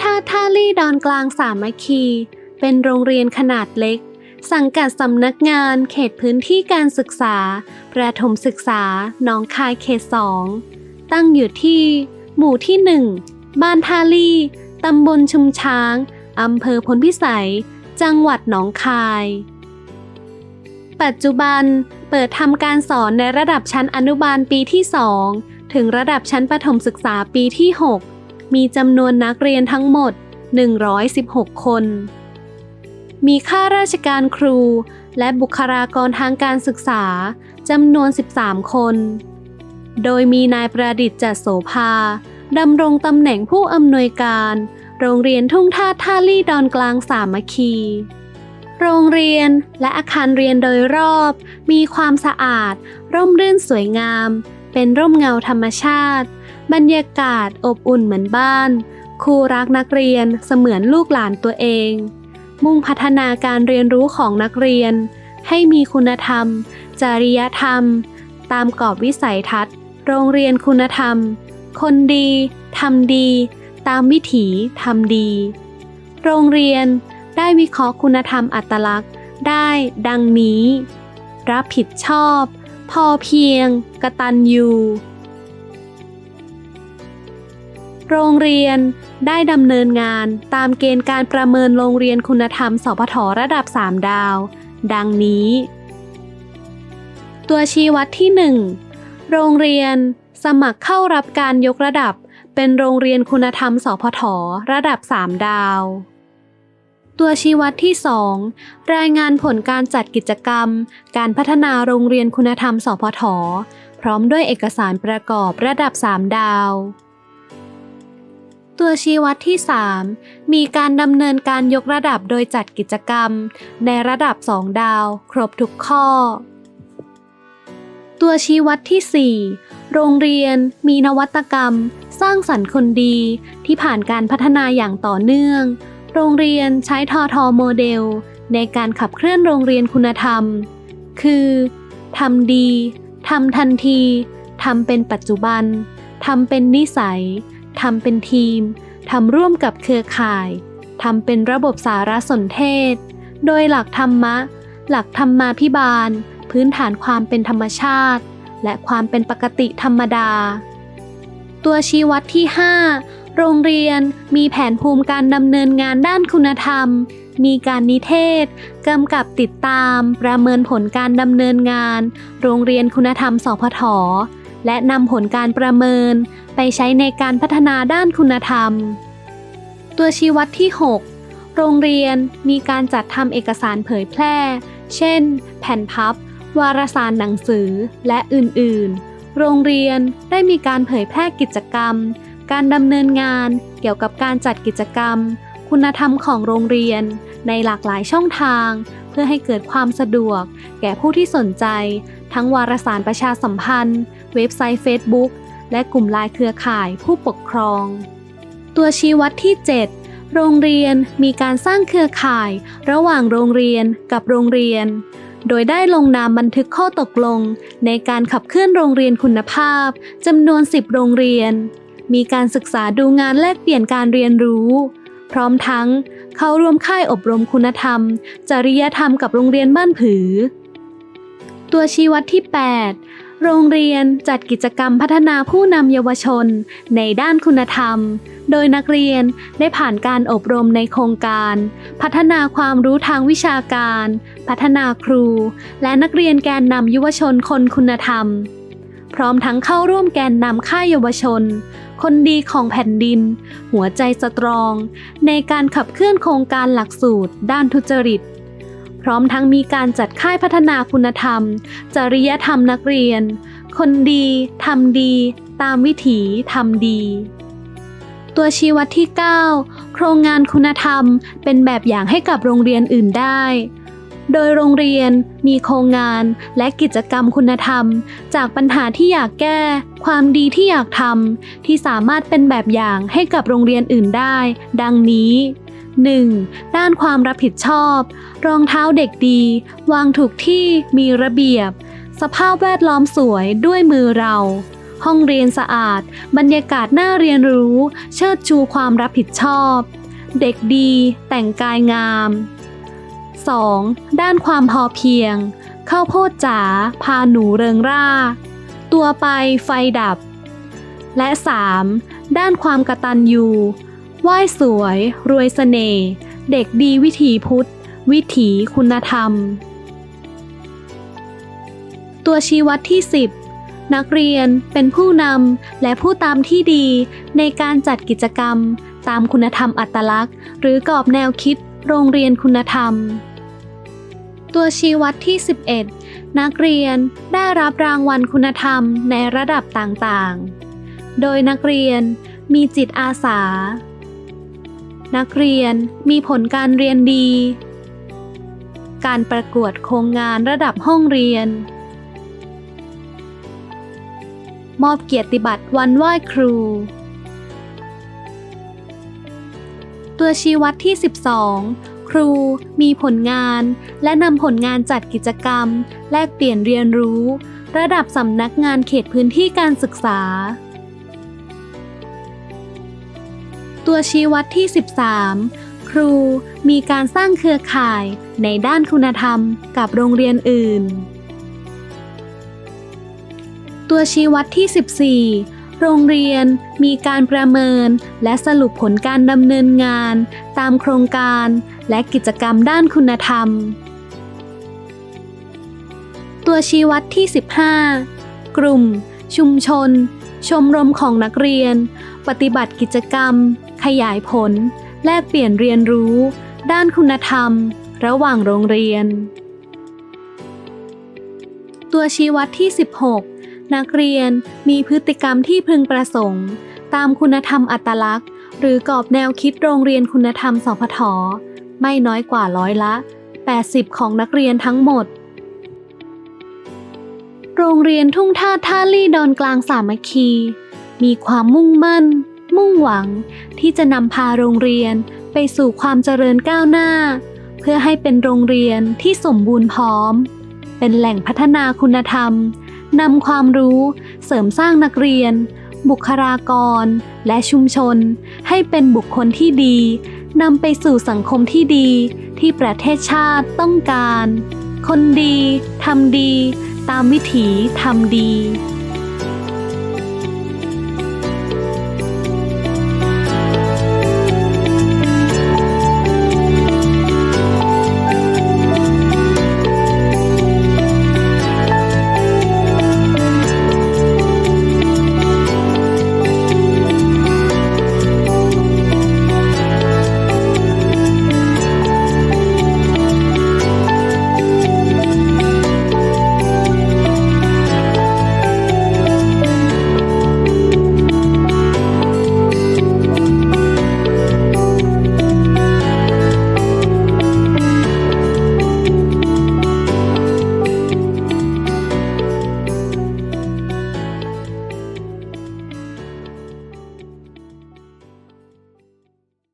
ท่าทารีดอนกลางสามัคคี เป็นโรงเรียนขนาดเล็ก สังกัดสำนักงานเขตพื้นที่การศึกษา ประถมศึกษาหนองคายเขตสองตั้งอยู่ที่ หมู่ที่หนึ่งบ้านท่าลี่ตำบลชุมช้างอำเภอพลพิสัย จังหวัดหนองคาย ปัจจุบันเปิดทำการสอนในระดับชั้นอนุบาลปีที่ 2 ถึงระดับชั้นประถมศึกษาปีที่ 6 มีจำนวนนักเรียนทั้งหมด 116 คน มีข้าราชการครู และบุคลากรทางการศึกษาจำนวน 13 คน โดยมีนายประดิษฐ์จัดโสภาดำรงตำแหน่งผู้อำนวยการ โรงเรียนทุ่งท่าท่าลี่ดอนกลางสามัคคี โรงเรียนและอาคารเรียนโดยรอบ มีความสะอาด ร่มรื่นสวยงาม เป็นร่มเงาธรรมชาติ บรรยากาศอบอุ่นเหมือนบ้าน ครูรักนักเรียนเสมือนลูกหลานตัวเอง มุ่งพัฒนาการเรียนรู้ของนักเรียน ให้มีคุณธรรม จริยธรรม ตามกรอบวิสัยทัศน์ โรงเรียนคุณธรรม คนดีทำดี ตามวิถีทำดี โรงเรียนได้วิเคราะห์คุณธรรมอัตลักษณ์ได้ดังนี้ รับผิดชอบ พอเพียง กระตัญญู โรงเรียนได้ดำเนินงานตามเกณฑ์การประเมินโรงเรียนคุณธรรมสพทระดับ 3 ดาว ดังนี้ ตัวชี้วัดที่ 1 โรงเรียน สมัครเข้ารับการยกระดับ เป็นโรงเรียนคุณธรรมสพทระดับ 3 ดาว ตัวชี้วัดที่ 2 รายงานผลการจัดกิจกรรม การพัฒนาโรงเรียนคุณธรรมสพทพร้อมด้วยเอกสารประกอบระดับ 3 ดาว ตัวชี้วัดที่ 3 มีการดำเนินการยกระดับโดยจัดกิจกรรม ในระดับ 2 ดาว ครบทุกข้อ ตัวชี้วัดที่ 4 โรงเรียนมีนวัตกรรม สร้างสรรค์คนดีที่ผ่านการพัฒนาอย่างต่อเนื่อง โรงเรียนใช้ทอทอโมเดล ในการขับเคลื่อนโรงเรียนคุณธรรม คือทำดีทำทันทีทำเป็นปัจจุบันทำเป็นนิสัย ทำเป็นทีม ทำร่วมกับเครือข่าย ทำเป็นระบบสารสนเทศ โดยหลักธรรมะ หลักธรรมาพิบาล พื้นฐานความเป็นธรรมชาติ และความเป็นปกติธรรมดา ตัวชี้วัดที่ 5 โรงเรียนมีแผนภูมิการดำเนินงานด้านคุณธรรม มีการนิเทศกำกับติดตาม ประเมินผลการดำเนินงาน โรงเรียนคุณธรรมสพท และนำผลการประเมินไปใช้ในการพัฒนาด้านคุณธรรม ตัวชี้วัดที่ 6 โรงเรียนมีการจัดทำเอกสารเผยแพร่ เช่น แผ่นพับ วารสารหนังสือ และอื่น ๆ โรงเรียนได้มีการเผยแพร่กิจกรรม การดำเนินงานเกี่ยวกับการจัดกิจกรรม คุณธรรมของโรงเรียน ในหลากหลายช่องทาง เพื่อให้เกิดความสะดวก แก่ผู้ที่สนใจ ทั้งวารสารประชาสัมพันธ์ เว็บไซต์ Facebook และกลุ่มไลน์เครือข่ายผู้ปกครอง ตัวชี้วัดที่ 7 โรงเรียนมีการสร้างเครือข่าย ระหว่างโรงเรียนกับโรงเรียน โดยได้ลงนามบันทึกข้อตกลง ในการขับเคลื่อนโรงเรียนคุณภาพจำนวน 10 โรงเรียน มีการศึกษาดูงานแลกเปลี่ยนการเรียนรู้ พร้อมทั้ง เข้าร่วมค่ายอบรมคุณธรรม จริยธรรมกับโรงเรียนบ้านผือ ตัวชี้วัดที่ 8 โรงเรียนจัดกิจกรรมพัฒนาผู้นำเยาวชน ในด้านคุณธรรม โดยนักเรียนได้ผ่านการอบรมในโครงการ พัฒนาความรู้ทางวิชาการ พัฒนาครู และนักเรียนแกนนำเยุวชนคนคุณธรรม พร้อมทั้งเข้าร่วมแกนนำค่ายเยาวชน คนดีของแผ่นดิน หัวใจสตรอง ในการขับเคลื่อนโครงการหลักสูตร ด้านทุจริต ร้อมทั้งมีการจัดค่ายพัฒนาคุณธรรม จริยธรรมนักเรียน คนดีทำดี ตามวิถีทำดี ตัวชี้วัดที่ 9 โครงงานคุณธรรมเป็นแบบอย่างให้กับโรงเรียนอื่นได้ โดยโรงเรียนมีโครงงานและกิจกรรมคุณธรรม จากปัญหาที่อยากแก้ ความดีที่อยากทำที่สามารถเป็นแบบอย่างให้กับโรงเรียนอื่นได้ ดังนี้ 1. ด้านความรับผิดชอบ รองเท้าเด็กดี วางถูกที่มีระเบียบ สภาพแวดล้อมสวยด้วยมือเรา ห้องเรียนสะอาด บรรยากาศน่าเรียนรู้ เชิดชูความรับผิดชอบ เด็กดีแต่งกายงาม 2. ด้านความพอเพียง เข้าโพดจ๋าพาหนูเริงร่า ตัวไปไฟดับ และ 3. ด้านความกระตันยู ไหว้สวย รวยเสน่ห์เด็กดีวิถีพุทธ วิถีคุณธรรม ตัวชี้วัดที่ 10 นักเรียนเป็นผู้นำและผู้ตามที่ดีในการจัดกิจกรรม ตามคุณธรรมอัตลักษณ์ หรือกรอบแนวคิดโรงเรียนคุณธรรม ตัวชี้วัดที่ 11 นักเรียนได้รับรางวัลคุณธรรมในระดับต่างๆ โดยนักเรียนมีจิตอาสา นักเรียนมีผลการเรียนดี การประกวดโครงงานระดับห้องเรียน มอบเกียรติบัตรวันไหว้ครู ตัวชี้วัดที่ 12 ครูมีผลงาน และนำผลงานจัดกิจกรรม แลกเปลี่ยนเรียนรู้ ระดับสำนักงานเขตพื้นที่การศึกษา ตัวชี้วัดที่ 13 ครูมีการสร้างเครือข่ายในด้านคุณธรรมกับโรงเรียนอื่น ตัวชี้วัดที่ 14 โรงเรียนมีการประเมินและสรุปผลการดำเนินงาน ตามโครงการและกิจกรรมด้านคุณธรรม ตัวชี้วัดที่ 15 กลุ่ม ชุมชน ชมรมของนักเรียน ปฏิบัติกิจกรรม ยายผล แลกเปลี่ยนเรียนรู้ ด้านคุณธรรม ระหว่างโรงเรียน ตัวชี้วัดที่ 16 นักเรียนมีพฤติกรรมที่พึงประสงค์ ตามคุณธรรมอัตลักษณ์ หรือกรอบแนวคิดโรงเรียนคุณธรรมสพทไม่น้อยกว่าร้อยละ 80 ของนักเรียนทั้งหมด โรงเรียนทุ่งท่าท่าลี่ดอนกลางสามัคคี มีความมุ่งมั่น มุ่งหวังที่จะนำพาโรงเรียนไปสู่ความเจริญก้าวหน้า เพื่อให้เป็นโรงเรียนที่สมบูรณ์พร้อม เป็นแหล่งพัฒนาคุณธรรมนำความรู้เสริมสร้างนักเรียน บุคลากร และชุมชน ให้เป็นบุคคลที่ดีนำไปสู่สังคมที่ดีที่ประเทศชาติต้องการ คนดีทำดี ตามวิถีทำดี